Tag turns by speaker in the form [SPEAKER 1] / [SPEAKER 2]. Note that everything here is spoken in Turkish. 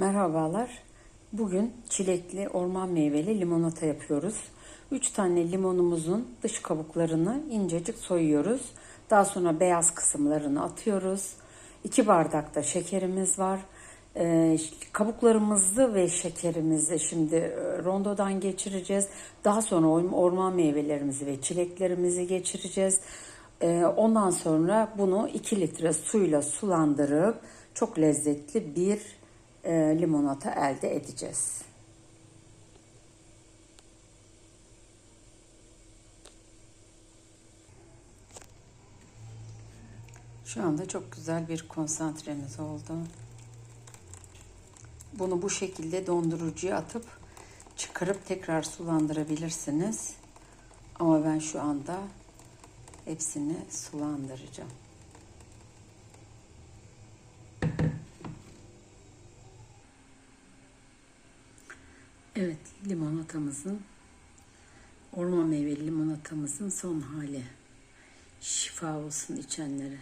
[SPEAKER 1] Merhabalar. Bugün çilekli orman meyveli limonata yapıyoruz. 3 tane limonumuzun dış kabuklarını incecik soyuyoruz. Daha sonra beyaz kısımlarını atıyoruz. 2 bardak da şekerimiz var. Ee, kabuklarımızı ve şekerimizi şimdi e, rondodan geçireceğiz. Daha sonra orman meyvelerimizi ve çileklerimizi geçireceğiz. Ee, ondan sonra bunu 2 litre suyla sulandırıp çok lezzetli bir e, limonata elde edeceğiz. Şu anda çok güzel bir konsantremiz oldu. Bunu bu şekilde dondurucuya atıp çıkarıp tekrar sulandırabilirsiniz. Ama ben şu anda hepsini sulandıracağım. Evet, limonatamızın orman meyveli limonatamızın son hali. Şifa olsun içenlere.